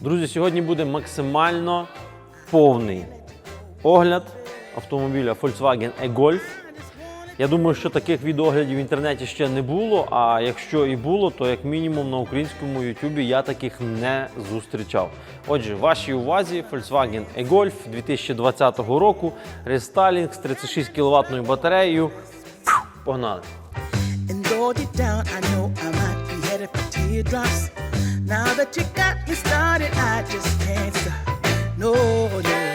Друзі, сьогодні буде максимально повний огляд автомобіля Volkswagen e-Golf. Я думаю, що таких відеоглядів в інтернеті ще не було. А якщо і було, то як мінімум на українському YouTube я таких не зустрічав. Отже, вашій увазі Volkswagen e-Golf 2020 року, рестайлінг з 36 кВт батареєю. Погнали! Now that you got me started, I just can't stop. No.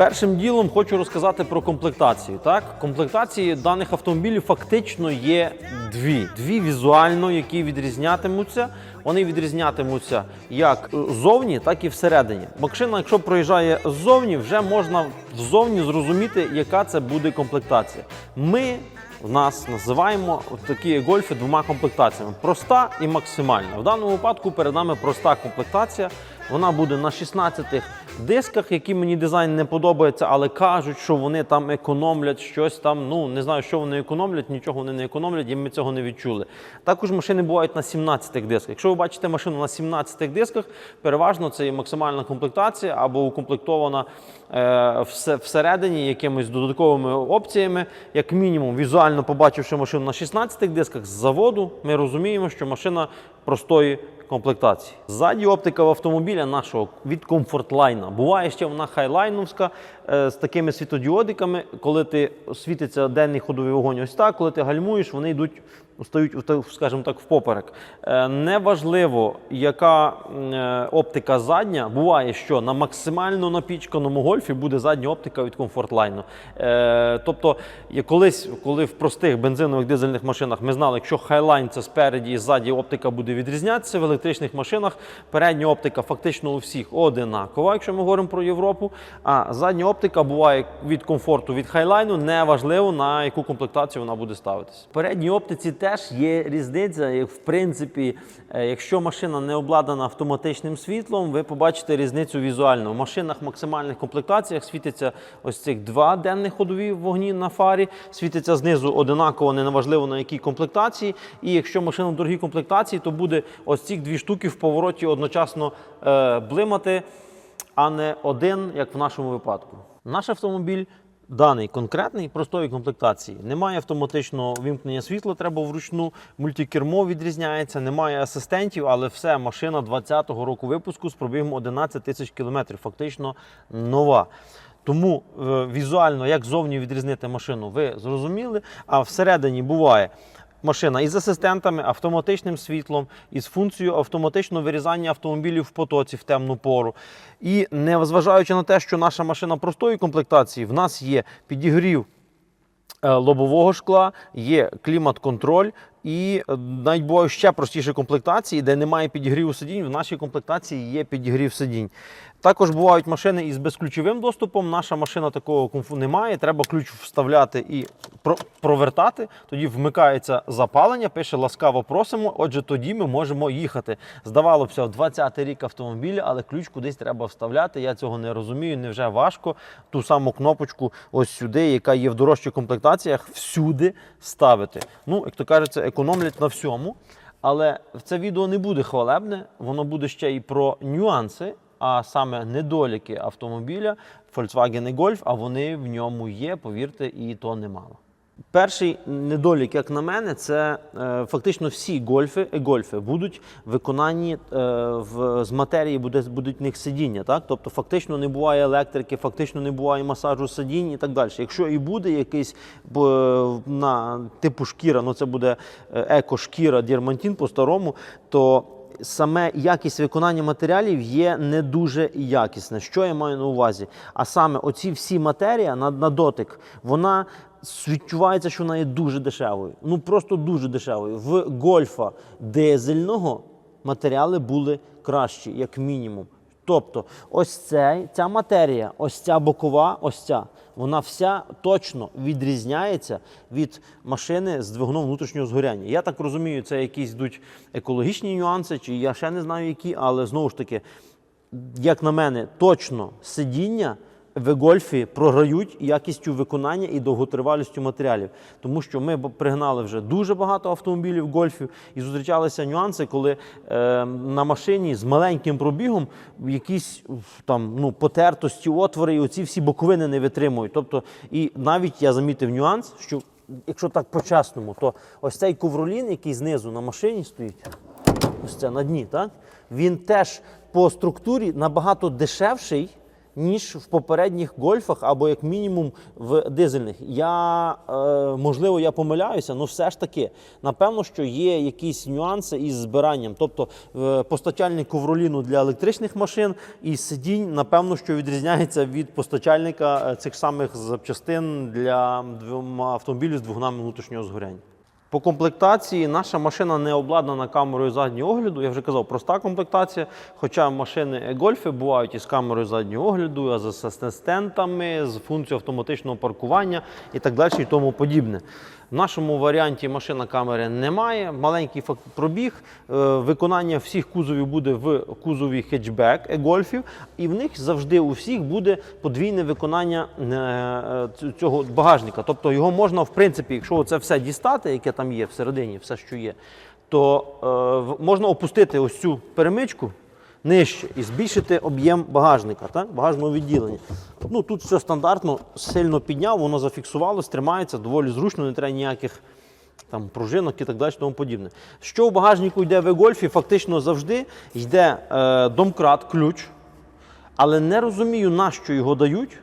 Першим ділом хочу розказати про комплектацію. Так, комплектації даних автомобілів фактично є дві: дві візуально, які відрізнятимуться. Вони відрізнятимуться як ззовні, так і всередині. Машина, якщо проїжджає ззовні, вже можна ззовні зрозуміти, яка це буде комплектація. Ми в нас називаємо такі гольфи двома комплектаціями: проста і максимальна. В даному випадку перед нами проста комплектація. Вона буде на 16 дисках, які мені дизайн не подобається, але кажуть, що вони там економлять щось там. Ну не знаю, що вони економлять, нічого вони не економлять, і ми цього не відчули. Також машини бувають на 17 дисках. Якщо ви бачите машину на 17 дисках, переважно це є максимальна комплектація або укомплектована всередині якимись додатковими опціями. Як мінімум, візуально побачивши машину на 16 дисках з заводу, ми розуміємо, що машина простої комплектації. Ззаді оптика в автомобіля нашого від Comfortline. Буває ще вона хайлайновська е, з такими світодіодиками. Коли ти світиться денний ходовий вогонь, ось так, коли ти гальмуєш, вони йдуть, стають, скажімо так, впоперек. Е, Неважливо, яка е, оптика задня, буває, що на максимально напічканому гольфі буде задня оптика від Comfortline. Е, Тобто, колись, коли в простих бензинових дизельних машинах ми знали, якщо Highline це спереді і ззаді оптика буде відрізнятися, в електричних машинах передня оптика фактично у всіх одинакова, якщо ми говоримо про Європу. А задня оптика буває від комфорту від Highline, неважливо на яку комплектацію вона буде ставитися. В передній оптиці теж є різниця. В принципі, е, якщо машина не обладнана автоматичним світлом, ви побачите різницю візуально. В машинах максимальних комплектаціях світиться ось цих два денних ходові вогні на фарі, світиться знизу одинаково, неважливо на якій комплектації. І якщо машина в дорогій комплектації, то буде ось ці дві штуки в повороті одночасно е, блимати, а не один, як в нашому випадку. Наш автомобіль. Даний конкретний простої комплектації. Немає автоматичного вімкнення світла, треба вручну. Мультикермо відрізняється, немає асистентів, але все, машина 20-го року випуску з пробігом 11 тисяч кілометрів. Фактично нова. Тому е, візуально, як зовні відрізнити машину, ви зрозуміли. А всередині буває машина із асистентами, автоматичним світлом, із функцією автоматичного вирізання автомобілів в потоці в темну пору. І незважаючи на те, що наша машина простої комплектації, в нас є підігрів е, лобового шкла, є клімат-контроль. І е, навіть бувають ще простіші комплектації, де немає підігріву сидінь. В нашій комплектації є підігрів сидінь. Також бувають машини із безключовим доступом. Наша машина такого комфу немає. Треба ключ вставляти і провертати. Тоді вмикається запалення, пише ласкаво просимо. Отже, тоді ми можемо їхати. Здавалося б, 20-й рік автомобіля, але ключ кудись треба вставляти. Я цього не розумію. Невже важко ту саму кнопочку ось сюди, яка є в дорожчих комплектаціях, всюди ставити. Ну, як то кажеться, економлять на всьому. Але це відео не буде хвалебне, воно буде ще і про нюанси, а саме недоліки автомобіля Volkswagen і Golf, а вони в ньому є, повірте, і то немало. Перший недолік, як на мене, це е, фактично всі гольфи, е-гольфи будуть виконані е, в, з матерії, буде, будуть в них сидіння. Так? Тобто фактично не буває електрики, фактично не буває масажу сидінь і так далі. Якщо і буде якийсь бо, на типу шкіра, ну це буде е, еко-шкіра, дірмантін по-старому, то саме якість виконання матеріалів є не дуже якісна. Що я маю на увазі? А саме оці всі матерія на, на дотик, вона відчувається, що вона є дуже дешевою. Ну просто дуже дешевою. В гольфа дизельного матеріали були кращі, як мінімум. Тобто, ось цей, ця матерія, ось ця бокова, ось ця, вона вся точно відрізняється від машини з двигуном внутрішнього згоряння. Я так розумію, це якісь йдуть екологічні нюанси, чи я ще не знаю які, але знову ж таки. як на мене, точно сидіння в гольфі програють якістю виконання і довготривалістю матеріалів. Тому що ми пригнали вже дуже багато автомобілів гольфів і зустрічалися нюанси, коли е, на машині з маленьким пробігом якісь там ну, потертості, отвори, і оці всі боковини не витримують. Тобто, і навіть я замітив нюанс, що якщо так по-чесному, то ось цей ковролін, який знизу на машині стоїть, ось це на дні, так? Він теж по структурі набагато дешевший, ніж в попередніх гольфах, або як мінімум в дизельних. Я е, можливо я помиляюся, але все ж таки, напевно, що є якісь нюанси із збиранням. Тобто е, постачальник ковроліну для електричних машин і сидінь, напевно, що відрізняється від постачальника е, цих самих запчастин для автомобілів з двигунами внутрішнього згоряння. По комплектації наша машина не обладнана камерою заднього огляду. Я вже казав, проста комплектація. Хоча машини гольфи бувають із камерою заднього огляду, а з асистентами, з функцією автоматичного паркування і так далі, і тому подібне. В нашому варіанті машина камери немає. Маленький пробіг. Е, Виконання всіх кузовів буде в кузові хетчбек гольфів, і в них завжди у всіх буде подвійне виконання е, е, цього багажника. Тобто його можна, в принципі, якщо це все дістати, яке там є всередині, все, що є, то е, можна опустити ось цю перемичку нижче і збільшити об'єм багажника, так? багажного відділення. Ну, тут все стандартно, сильно підняв, воно зафіксувалось, тримається, доволі зручно, не треба ніяких там пружинок і так далі, тому подібне. Що в багажнику йде в гольфі, фактично завжди йде е, домкрат, ключ, але не розумію, на що його дають.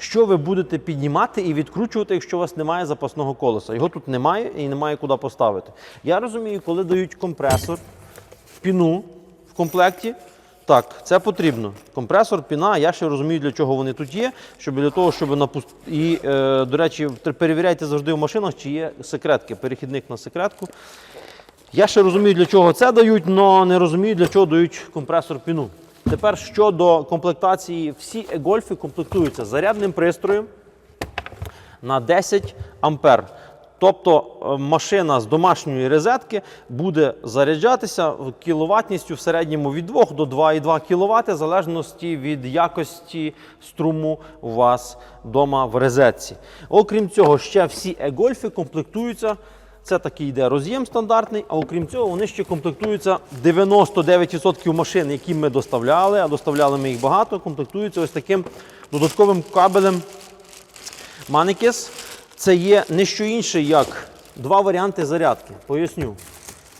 Що ви будете піднімати і відкручувати, якщо у вас немає запасного колеса? Його тут немає і немає куди поставити. Я розумію, коли дають компресор, піну в комплекті. Так, це потрібно. Компресор, піна. Я ще розумію, для чого вони тут є. Щоб для того, щоб напуст... І, е, до речі, перевіряйте завжди в машинах, чи є секретки, перехідник на секретку. Я ще розумію, для чого це дають, але не розумію, для чого дають компресор піну. Тепер щодо комплектації, всі e-гольфи комплектуються зарядним пристроєм на 10 ампер. Тобто е, машина з домашньої розетки буде заряджатися кіловатністю в середньому від 2 до 2,2 кВт, в залежності від якості струму у вас вдома в розетці. Окрім цього, ще всі e-гольфи комплектуються. Це такий йде роз'єм стандартний, а окрім цього, вони ще комплектуються 99% машин, які ми доставляли, а доставляли ми їх багато, комплектуються ось таким додатковим кабелем Маникес це є не що інше, як два варіанти зарядки. Поясню.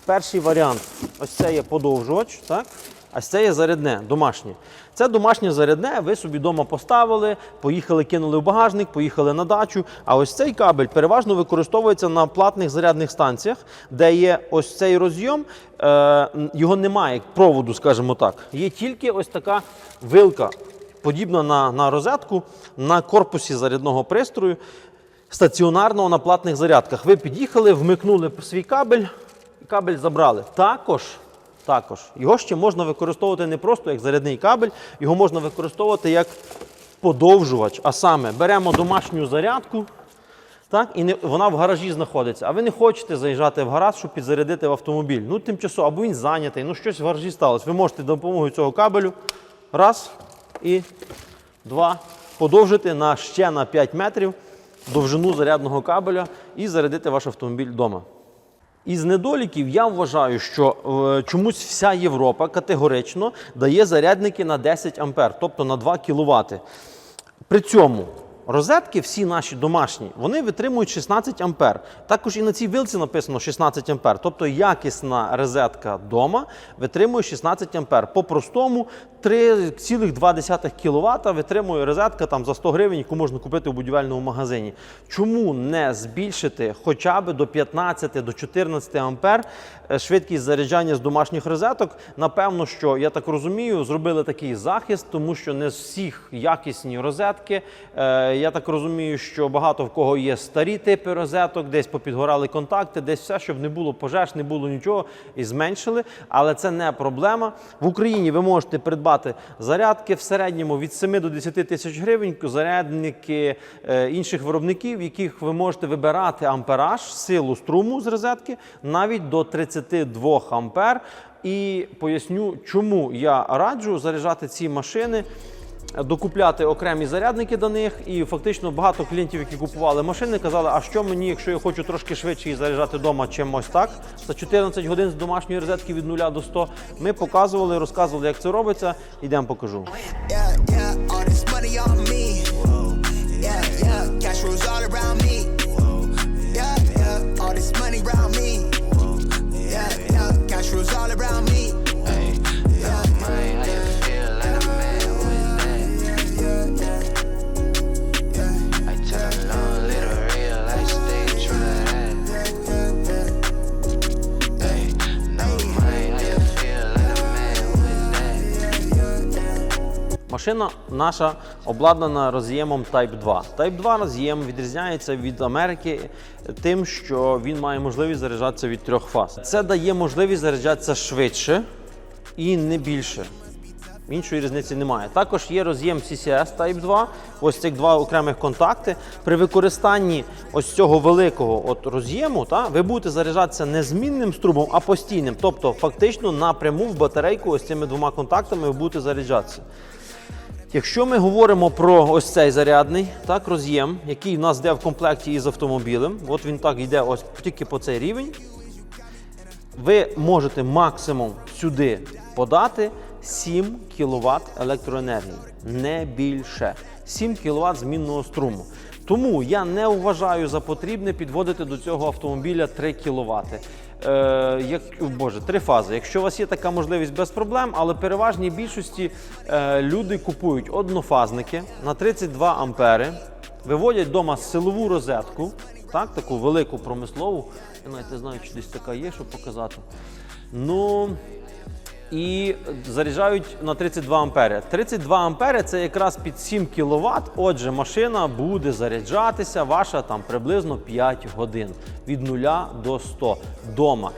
Перший варіант ось це є подовжувач, так? А це є зарядне, домашнє. Це домашнє зарядне, ви собі вдома поставили, поїхали, кинули в багажник, поїхали на дачу. А ось цей кабель переважно використовується на платних зарядних станціях, де є ось цей розйом, е, його немає проводу, скажімо так. Є тільки ось така вилка подібна на, на розетку на корпусі зарядного пристрою стаціонарного на платних зарядках. Ви під'їхали, вмикнули свій кабель, кабель забрали. Також, також його ще можна використовувати не просто як зарядний кабель, його можна використовувати як подовжувач. А саме беремо домашню зарядку. Так, і не, вона в гаражі знаходиться. А ви не хочете заїжджати в гараж, щоб підзарядити в автомобіль. Ну, тимчасово, або він зайнятий, ну щось в гаражі сталося. Ви можете допомогою цього кабелю раз і два подовжити на ще на 5 метрів довжину зарядного кабеля і зарядити ваш автомобіль вдома. Із недоліків я вважаю, що е, чомусь вся Європа категорично дає зарядники на 10 ампер, тобто на 2 кВт. При цьому розетки, всі наші домашні, вони витримують 16 ампер. Також і на цій вилці написано 16 ампер. Тобто якісна розетка вдома витримує 16 ампер. По-простому 3,2 кВт витримує розетка там за 100 гривень, яку можна купити в будівельному магазині. Чому не збільшити хоча б до 15 до 14 ампер е, швидкість заряджання з домашніх розеток? Напевно, що я так розумію, зробили такий захист, тому що не всіх якісні розетки. Я так розумію, що багато в кого є старі типи розеток, десь попідгорали контакти, десь все, щоб не було пожеж, не було нічого, і зменшили. Але це не проблема. В Україні ви можете придбати зарядки в середньому від 7 до 10 тисяч гривень, зарядники е, інших виробників, яких ви можете вибирати ампераж, силу струму з розетки навіть до 32 ампер. і поясню, чому я раджу заряджати ці машини. Докупляти окремі зарядники до них, і фактично багато клієнтів, які купували машини, казали, а що мені, якщо я хочу трошки швидше її заряджати вдома, чим ось так, за 14 годин з домашньої розетки від 0 до 100. Ми показували, розказували, як це робиться. Йдемо покажу. Машина наша обладнана роз'ємом Type 2. Type 2 роз'єм відрізняється від Америки тим, що він має можливість заряджатися від трьох фаз. Це дає можливість заряджатися швидше і не більше. Іншої різниці немає. Також є роз'єм CCS Type 2, ось цих два окремих контакти. При використанні ось цього великого от роз'єму та, ви будете заряджатися не змінним струмом, а постійним. Тобто, фактично напряму в батарейку ось цими двома контактами ви будете заряджатися. Якщо ми говоримо про ось цей зарядний так, роз'єм, який в нас йде в комплекті із автомобілем, от він так йде ось тільки по цей рівень, ви можете максимум сюди подати 7 кВт електроенергії, не більше. 7 кВт змінного струму. Тому я не вважаю за потрібне підводити до цього автомобіля 3 кВт. Е, як, Боже, три фази. Якщо у вас є така можливість без проблем, але переважній більшості е, люди купують однофазники на 32 ампери, виводять вдома силову розетку, так, таку велику промислову. Я навіть не знаю, чи десь така є, щоб показати. Ну і заряджають на 32 ампери. 32 ампери це якраз під 7 кВт. Отже, машина буде заряджатися ваша там приблизно 5 годин від 0 до 100 дома.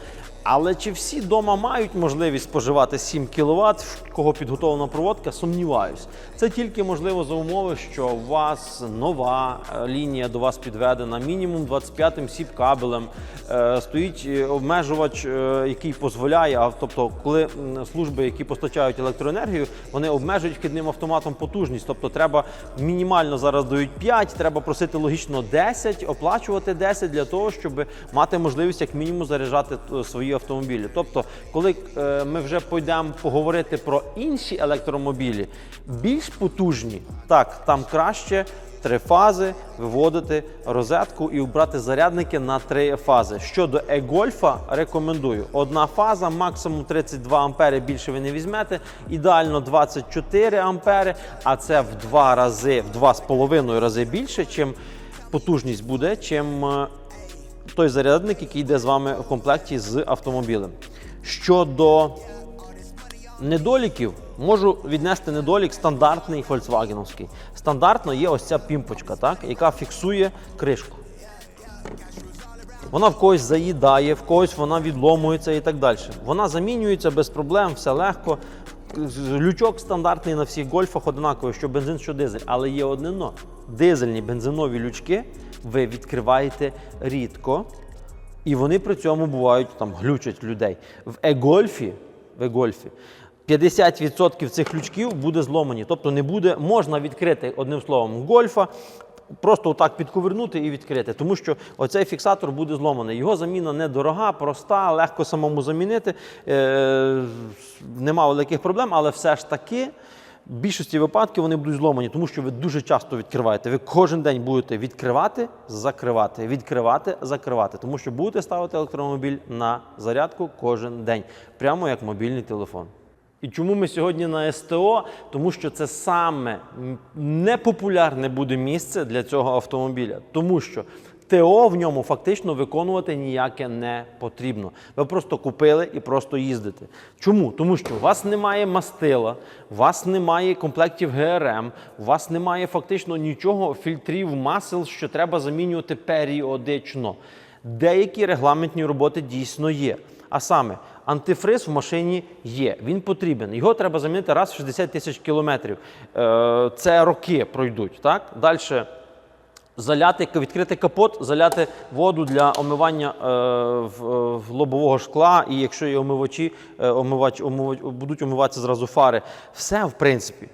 Але чи всі дома мають можливість споживати 7 кВт, в кого підготовлена проводка, сумніваюсь. Це тільки можливо за умови, що у вас нова е, лінія до вас підведена, мінімум 25-м сіп кабелем, е, стоїть е, обмежувач, який дозволяє, а тобто, коли служби, які постачають електроенергію, вони обмежують вхідним автоматом потужність. Тобто треба мінімально зараз дають 5, треба просити логічно 10, оплачувати 10 для того, щоб мати можливість як мінімум заряджати е, свої автомобілі. Тобто, коли е, ми вже пойдемо поговорити про інші електромобілі, більш потужні, так, там краще. Три фази виводити розетку і обрати зарядники на три фази. Щодо e-Golf, рекомендую. Одна фаза, максимум 32 ампери більше ви не візьмете. Ідеально 24 ампери, а це в два рази, в два з половиною рази більше, чим потужність буде, чим е, той зарядник, який йде з вами в комплекті з автомобілем. Щодо недоліків, можу віднести недолік стандартний фольксвагеновський. Стандартно є ось ця пімпочка, так, яка фіксує кришку. Вона в когось заїдає, в когось вона відломується і так далі. Вона замінюється без проблем, все легко. Лючок стандартний на всіх гольфах однаковий, що бензин, що дизель. Але є одне но. Дизельні бензинові лючки ви відкриваєте рідко, і вони при цьому бувають там глючать людей. В e-гольфі, в e-гольфі 50% цих лючків буде зломані. Тобто не буде, можна відкрити одним словом гольфа, просто отак підковернути і відкрити. Тому що оцей фіксатор буде зломаний. Його заміна недорога, проста, легко самому замінити. Е, нема великих проблем, але все ж таки. В більшості випадків вони будуть зломані, тому що ви дуже часто відкриваєте. Ви кожен день будете відкривати, закривати, відкривати, закривати, тому що будете ставити електромобіль на зарядку кожен день, прямо як мобільний телефон. І чому ми сьогодні на СТО? Тому що це саме непопулярне буде місце для цього автомобіля, тому що ТО в ньому фактично виконувати ніяке не потрібно. Ви просто купили і просто їздите. Чому? Тому що у вас немає мастила, у вас немає комплектів ГРМ, у вас немає фактично нічого фільтрів масел, що треба замінювати періодично. Деякі регламентні роботи дійсно є. А саме, антифриз в машині є, він потрібен. Його треба замінити раз в 60 тисяч кілометрів. Е, Це роки пройдуть. Так? Далі Заляти, відкрити капот, заляти воду для омивання е, в, е, в лобового шкла, і якщо є омивачі, е, омивач, омивач, будуть омиватися зразу фари. Все, в принципі.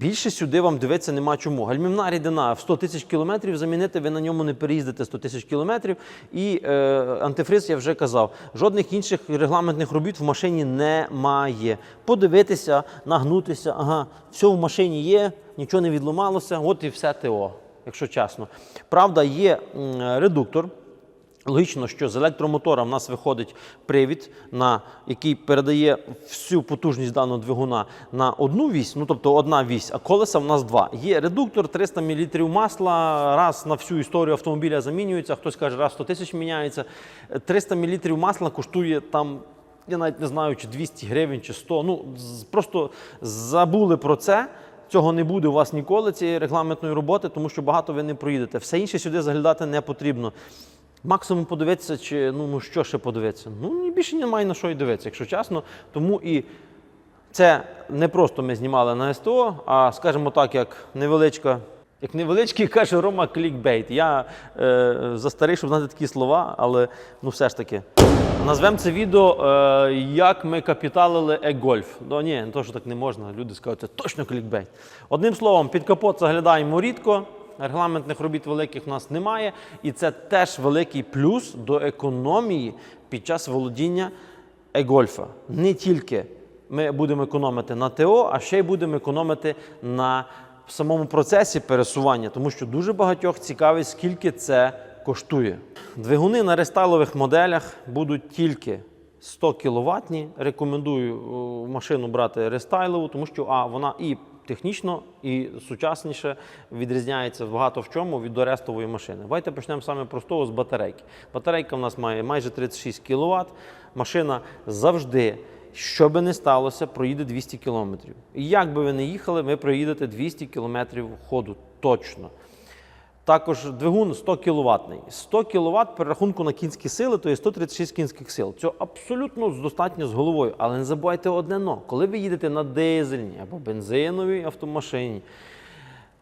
Більше сюди вам дивитися нема чому. Гальмівна рідина в 100 тисяч кілометрів замінити, ви на ньому не переїздите 100 тисяч кілометрів. І е, антифриз я вже казав. Жодних інших регламентних робіт в машині немає. Подивитися, нагнутися, ага, все в машині є, нічого не відломалося, от і все ТО, якщо чесно. Правда, є редуктор. Логічно, що з електромотора в нас виходить привід, на який передає всю потужність даного двигуна на одну вісь, ну тобто одна вісь, а колеса в нас два. Є редуктор, 300 мл масла, раз на всю історію автомобіля замінюється, хтось каже, раз 100 тисяч міняється. 300 мл масла коштує там. Я навіть не знаю, чи 200 гривень, чи 100. Ну, просто забули про це. Цього не буде у вас ніколи, цієї регламентної роботи, тому що багато ви не проїдете. Все інше сюди заглядати не потрібно. Максимум подивитися, чи ну, ну що ще подивитися. Ну більше немає на що й дивитися, якщо чесно. Тому і це не просто ми знімали на СТО, а скажімо так, як невеличка. Як невеличкий каже Рома клікбейт. Я е, застарий, щоб знати такі слова, але ну все ж таки. Назвемо це відео, е, як ми капіталили e-Golf. Ну ні, не то, що так не можна. Люди скажуть, це точно клікбейт. Одним словом, під капот заглядаємо рідко. Регламентних робіт великих у нас немає, і це теж великий плюс до економії під час володіння e-Golf. Не тільки ми будемо економити на ТО, а ще й будемо економити на самому процесі пересування, тому що дуже багатьох цікавить, скільки це коштує. Двигуни на рестайлових моделях будуть тільки 100 кВт. Рекомендую машину брати рестайлову, тому що а, вона і технічно, і сучасніше відрізняється багато в чому від дорестової машини. Давайте почнемо саме простого з батарейки. Батарейка в нас має майже 36 кВт. Машина завжди. Що би не сталося, проїде 200 км. І як би ви не їхали, ви проїдете 200 км ходу точно. Також двигун 100 кВт. 100 кВт перерахунку на кінські сили, то є 136 кінських сил. Це абсолютно достатньо з головою. Але не забувайте одне но. Коли ви їдете на дизельній або бензиновій автомашині,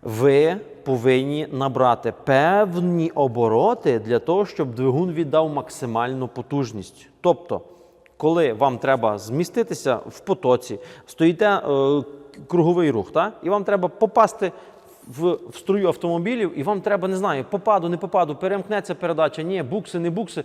ви повинні набрати певні обороти для того, щоб двигун віддав максимальну потужність. Тобто, коли вам треба зміститися в потоці, стоїте е, круговий рух, та? і вам треба попасти в, в струю автомобілів, і вам треба, не знаю, попаду, не попаду, перемкнеться передача, ні, букси, не букси.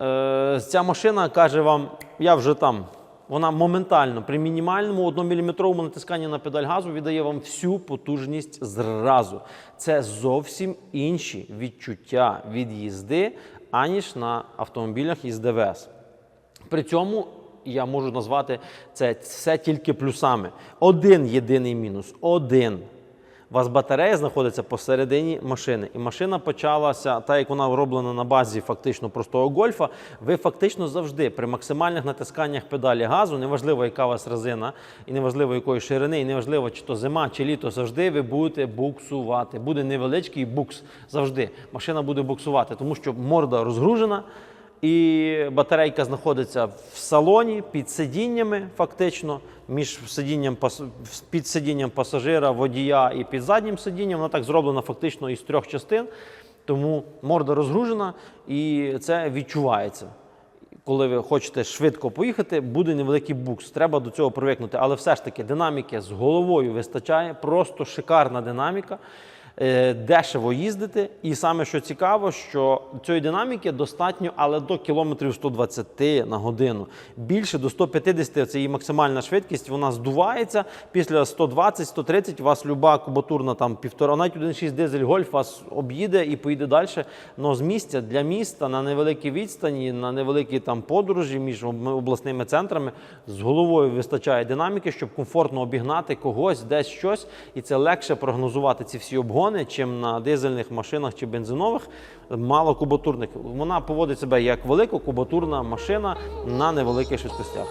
Е, ця машина каже вам, я вже там. Вона моментально при мінімальному 1-мм натисканні на педаль газу віддає вам всю потужність зразу. Це зовсім інші відчуття від їзди, аніж на автомобілях із ДВС. При цьому я можу назвати це все тільки плюсами. Один єдиний мінус. Один. У вас батарея знаходиться посередині машини, і машина почалася, так як вона роблена на базі фактично простого гольфа. Ви фактично завжди при максимальних натисканнях педалі газу, неважливо, яка у вас резина, і неважливо якої ширини, і неважливо, чи то зима, чи літо, завжди ви будете буксувати. Буде невеличкий букс завжди. Машина буде буксувати, тому що морда розгружена. І батарейка знаходиться в салоні під сидіннями, фактично, між сидінням під сидінням пасажира, водія і під заднім сидінням. Вона так зроблена фактично із трьох частин, тому морда розгружена і це відчувається. Коли ви хочете швидко поїхати, буде невеликий букс. Треба до цього привикнути. Але все ж таки динаміки з головою вистачає, просто шикарна динаміка. Е, Дешево їздити, і саме що цікаво, що цієї динаміки достатньо, але до кілометрів 120 на годину. Більше до 150 це її максимальна швидкість. Вона здувається. Після 120-130 у вас люба кубатурна там півтора, навіть 1,6 дизель гольф вас об'їде і поїде далі. Но з місця для міста на невеликій відстані, на невеликій там подорожі між обласними центрами з головою вистачає динаміки, щоб комфортно обігнати когось, десь щось, і це легше прогнозувати ці всі обгони, фургони, чим на дизельних машинах чи бензинових мало малокубатурних. Вона поводить себе як велика кубатурна машина на невеликих швидкостях.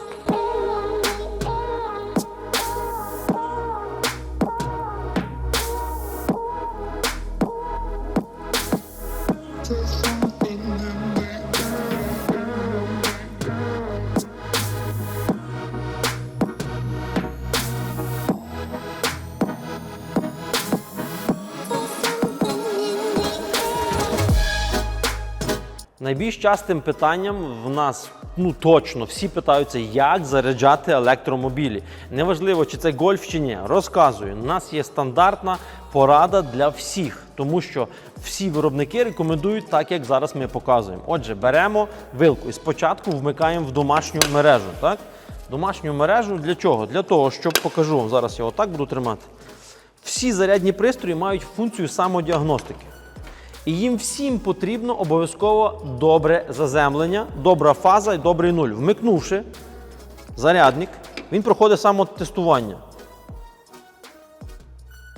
Thank you. Найбільш частим питанням в нас ну точно всі питаються, як заряджати електромобілі. Неважливо, чи це гольф чи ні. Розказую, у нас є стандартна порада для всіх, тому що всі виробники рекомендують так, як зараз ми показуємо. Отже, беремо вилку і спочатку вмикаємо в домашню мережу. Так? Домашню мережу для чого? Для того, щоб покажу вам зараз я отак буду тримати. Всі зарядні пристрої мають функцію самодіагностики. І їм всім потрібно обов'язково добре заземлення, добра фаза і добрий нуль. Вмикнувши зарядник, він проходить самотестування.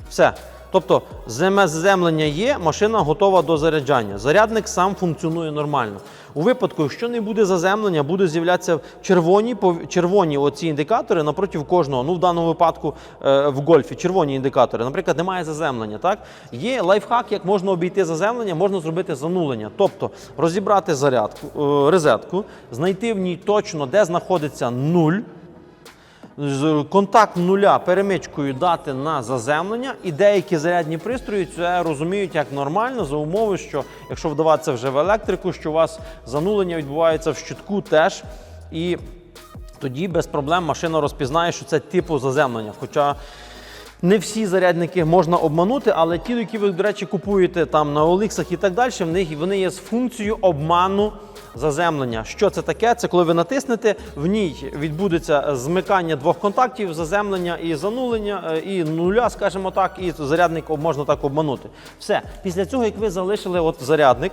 Все. Тобто заземлення є, машина готова до заряджання. Зарядник сам функціонує нормально. У випадку, якщо не буде заземлення, буде з'являтися червоні, червоні оці індикатори напроти кожного. Ну, в даному випадку е, в гольфі червоні індикатори. Наприклад, немає заземлення. Так? Є лайфхак, як можна обійти заземлення, можна зробити занулення. Тобто розібрати зарядку, резетку, розетку, знайти в ній точно, де знаходиться нуль контакт нуля перемичкою дати на заземлення, і деякі зарядні пристрої це розуміють як нормально за умови, що якщо вдаватися вже в електрику, що у вас занулення відбувається в щитку теж. І тоді без проблем машина розпізнає, що це типу заземлення. Хоча не всі зарядники можна обманути, але ті, які ви, до речі, купуєте там на Оліксах і так далі, в них вони є з функцією обману заземлення. Що це таке? Це коли ви натиснете, в ній відбудеться змикання двох контактів, заземлення і занулення, е, і нуля, скажімо так, і зарядник можна так обманути. Все. Після цього, як ви залишили от зарядник,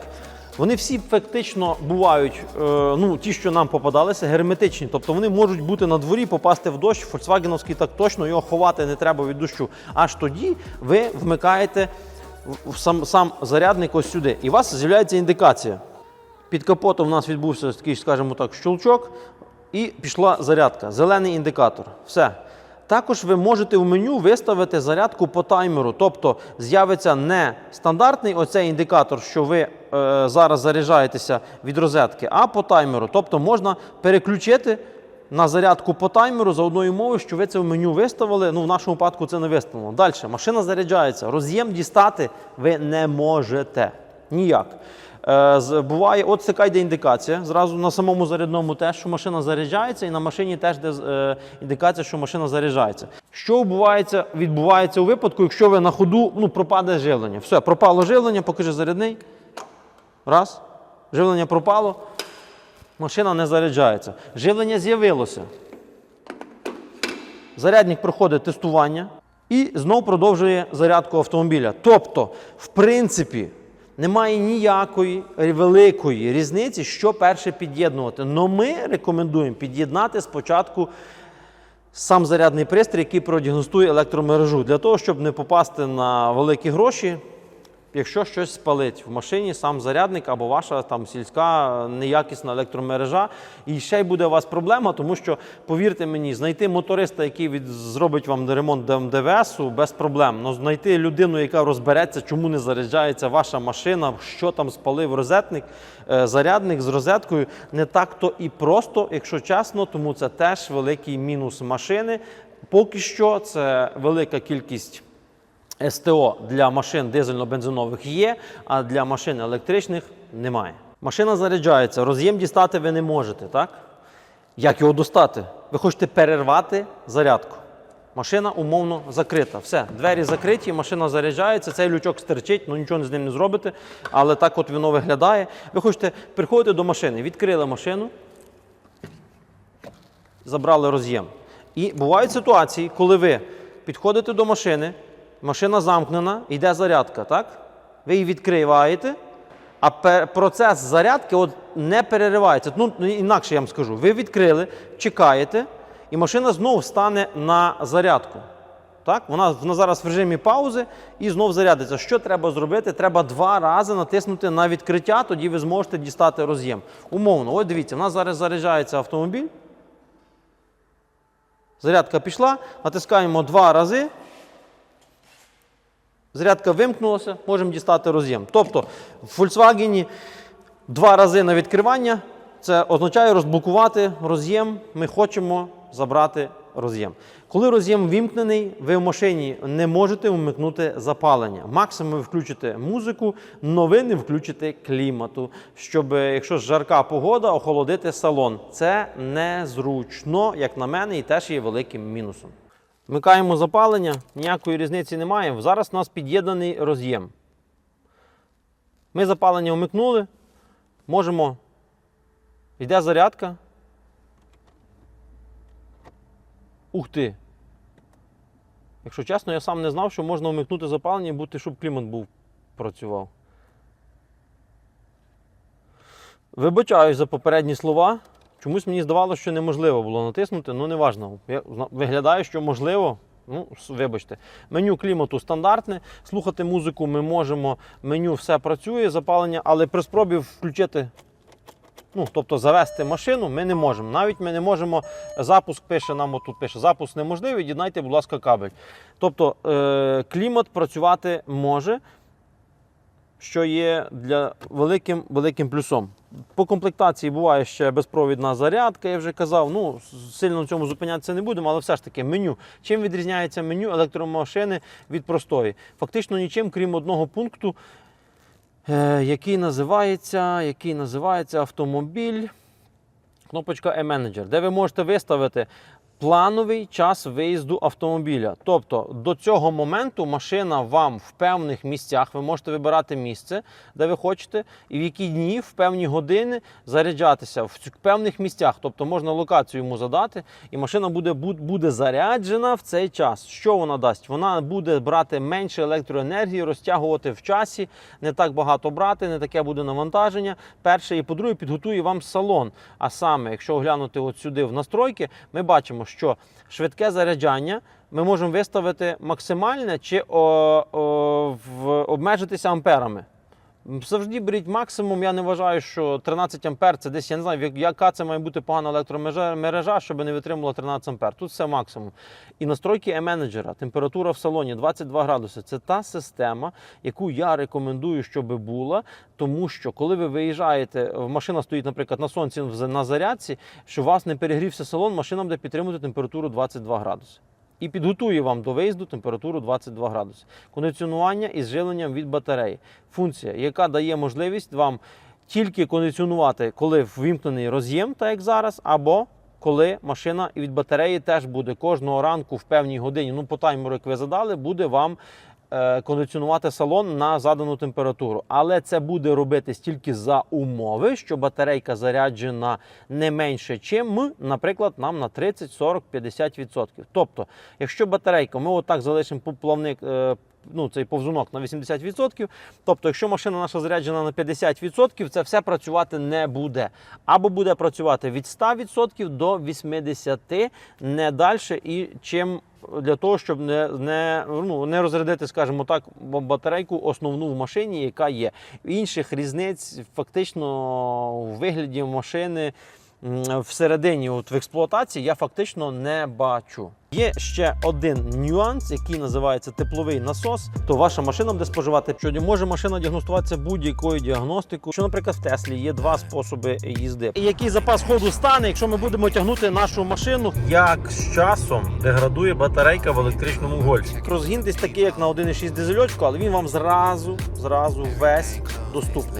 вони всі фактично бувають, е, ну ті, що нам попадалися, герметичні. Тобто вони можуть бути на дворі, попасти в дощ. Фольксвагеновський так точно його ховати не треба від дощу. Аж тоді ви вмикаєте сам, сам зарядник ось сюди, і у вас з'являється індикація. Під капотом у нас відбувся такий, скажімо так, щелчок, і пішла зарядка. Зелений індикатор. Все. Також ви можете в меню виставити зарядку по таймеру. Тобто з'явиться не стандартний оцей індикатор, що ви е, зараз заряджаєтеся від розетки, а по таймеру. Тобто можна переключити на зарядку по таймеру за одною мовою, що ви це в меню виставили. Ну, в нашому випадку це не виставлено. Далі, машина заряджається. Роз'єм дістати ви не можете. Ніяк. Е, буває, от така йде індикація. Зразу на самому зарядному теж, що машина заряджається, і на машині теж де е, індикація, що машина заряджається. Що відбувається, відбувається у випадку, якщо ви на ходу ну, пропаде живлення. Все, пропало живлення, покажи зарядний. Раз. Живлення пропало. Машина не заряджається. Живлення з'явилося. Зарядник проходить тестування і знов продовжує зарядку автомобіля. Тобто, в принципі, немає ніякої великої різниці, що перше під'єднувати. Но ми рекомендуємо під'єднати спочатку сам зарядний пристрій, який продіагностує електромережу, для того, щоб не попасти на великі гроші. Якщо щось спалить в машині, сам зарядник або ваша там сільська неякісна електромережа, і ще й буде у вас проблема, тому що, повірте мені, знайти моториста, який від, зробить вам ремонт ДМДВСу, без проблем. Но знайти людину, яка розбереться, чому не заряджається ваша машина, що там спалив розетник, е, зарядник з розеткою, не так то і просто, якщо чесно, тому це теж великий мінус машини. Поки що це велика кількість. СТО для машин дизельно-бензинових є, а для машин електричних немає. Машина заряджається, роз'єм дістати ви не можете, так? Як його достати? Ви хочете перервати зарядку. Машина умовно закрита. Все, двері закриті, машина заряджається, цей лючок стерчить, ну нічого з ним не зробите, але так от воно виглядає. Ви хочете приходити до машини, відкрили машину, забрали роз'єм. І бувають ситуації, коли ви підходите до машини, машина замкнена, йде зарядка, так? Ви її відкриваєте, а процес зарядки от не переривається. Ну, ну, інакше я вам скажу. Ви відкрили, чекаєте, і машина знову стане на зарядку. Так? Вона, вона зараз в режимі паузи і знов зарядиться. Що треба зробити? Треба два рази натиснути на відкриття, тоді ви зможете дістати роз'єм. Умовно, ось дивіться, в нас зараз заряджається автомобіль. Зарядка пішла, натискаємо два рази. Зарядка вимкнулася, можемо дістати роз'єм. Тобто в Volkswagen два рази на відкривання це означає розблокувати роз'єм. Ми хочемо забрати роз'єм. Коли роз'єм вімкнений, ви в машині не можете вмикнути запалення. Максимум ви включите музику, новини включите клімату, щоб, якщо жарка погода, охолодити салон. Це незручно, як на мене, і теж є великим мінусом. Вмикаємо запалення, ніякої різниці немає. Зараз у нас під'єднаний роз'єм. Ми запалення вмикнули, можемо. Йде зарядка. Ух ти! Якщо чесно, я сам не знав, що можна вмикнути запалення і бути, щоб клімат був працював. Вибачаюсь за попередні слова. Чомусь мені здавалося, що неможливо було натиснути, ну неважно. Я, виглядає, що можливо. Ну, вибачте. Меню клімату стандартне. Слухати музику ми можемо. Меню все працює, запалення, але при спробі включити Ну, тобто завести машину ми не можемо. Навіть ми не можемо. Запуск пише нам отут пише, запуск неможливий, від'єднайте, будь ласка, кабель. Тобто е, клімат працювати може, що є для великим, великим плюсом. По комплектації буває ще безпровідна зарядка, я вже казав. Ну, сильно на цьому зупинятися не будемо, але все ж таки меню. Чим відрізняється меню електромашини від простої? Фактично нічим, крім одного пункту, е, який називається, який називається автомобіль. Кнопочка e-Manager, де ви можете виставити плановий час виїзду автомобіля. Тобто до цього моменту машина вам в певних місцях, ви можете вибирати місце, де ви хочете, і в які дні, в певні години заряджатися в певних місцях. Тобто можна локацію йому задати, і машина буде, буде заряджена в цей час. Що вона дасть? Вона буде брати менше електроенергії, розтягувати в часі, не так багато брати, не таке буде навантаження. Перше і по-друге, підготує вам салон. А саме, якщо оглянути от сюди в настройки, ми бачимо, що швидке заряджання ми можемо виставити максимальне чи о, о, в, обмежитися амперами. Завжди беріть максимум. Я не вважаю, що 13 ампер це десь, я не знаю, яка це має бути погана електромережа, мережа, щоб не витримувала 13 ампер. Тут все максимум. І настройки e-менеджера, температура в салоні 22 градуси. Це та система, яку я рекомендую, щоб була. Тому що коли ви виїжджаєте, машина стоїть, наприклад, на сонці на зарядці, що у вас не перегрівся салон, машина буде підтримувати температуру 22 градуси і підготує вам до виїзду температуру 22 градуси. Кондиціонування із живленням від батареї. Функція, яка дає можливість вам тільки кондиціонувати, коли ввімкнений роз'єм, так як зараз, або коли машина від батареї теж буде кожного ранку в певній годині, ну по таймеру, як ви задали, буде вам кондиціонувати салон на задану температуру. Але це буде робитись тільки за умови, що батарейка заряджена не менше, чим, наприклад, нам на 30, 40, 50%. Тобто, якщо батарейка, ми отак залишимо плавник. Ну, цей повзунок на 80%. Тобто, якщо машина наша заряджена на 50%, це все працювати не буде. Або буде працювати від 100% до 80%, не далі і чим для того, щоб не, не, ну, не розрядити, скажімо так, батарейку основну в машині, яка є. Інших різниць фактично у вигляді машини всередині, от в експлуатації, я фактично не бачу. Є ще один нюанс, який називається тепловий насос. То ваша машина буде споживати. Що може машина діагностуватися будь-якою діагностикою. Що, наприклад, в Теслі є два способи їзди. І який запас ходу стане, якщо ми будемо тягнути нашу машину, як з часом деградує батарейка в електричному гольфі. Розгін десь такий, як на 1,6 дизельочку, але він вам зразу, зразу весь доступний.